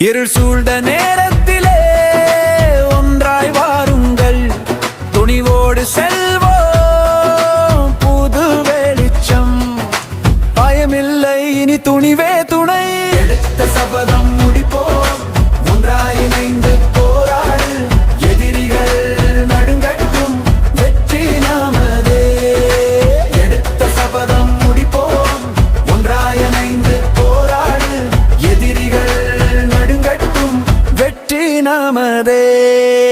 இருள் சூழ்ந்த நேரத்தில் நமதே.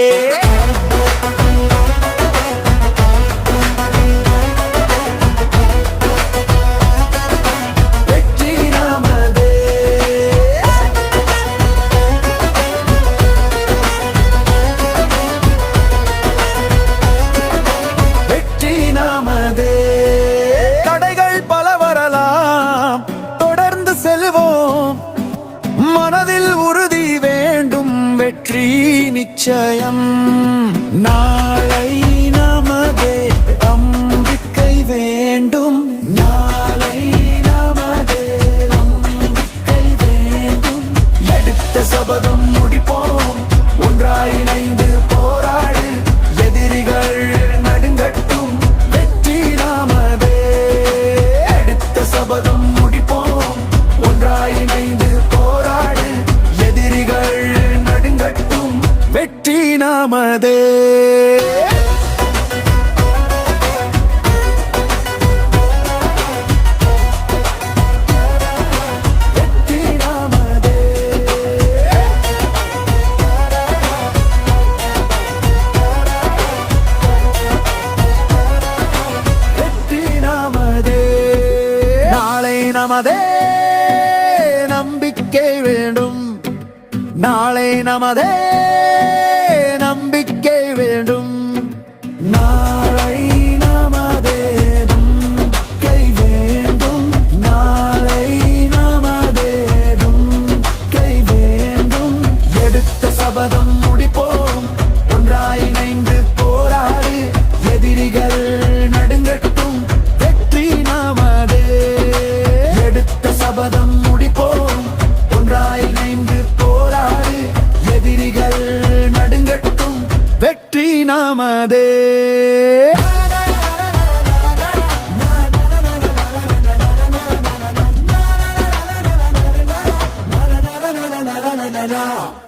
நிச்சயம். நாளை நமதே அம்பிக்கை வேண்டும். நாளை நமதே அம்பிக்கை வேண்டும். எடுத்த சபதம் முடிப்போம். ஒன்றாய் இணைந்து போராடு. எதிரிகள் நடுங்கட்டும். வெற்றி நாமதே. எடுத்த சபதம் முடிப்போம். ஒன்றாய் இணைந்து நாமதே. நமதே. நம்பிக்கை வேண்டும். நாளை நமதே. На நாமதே Na na na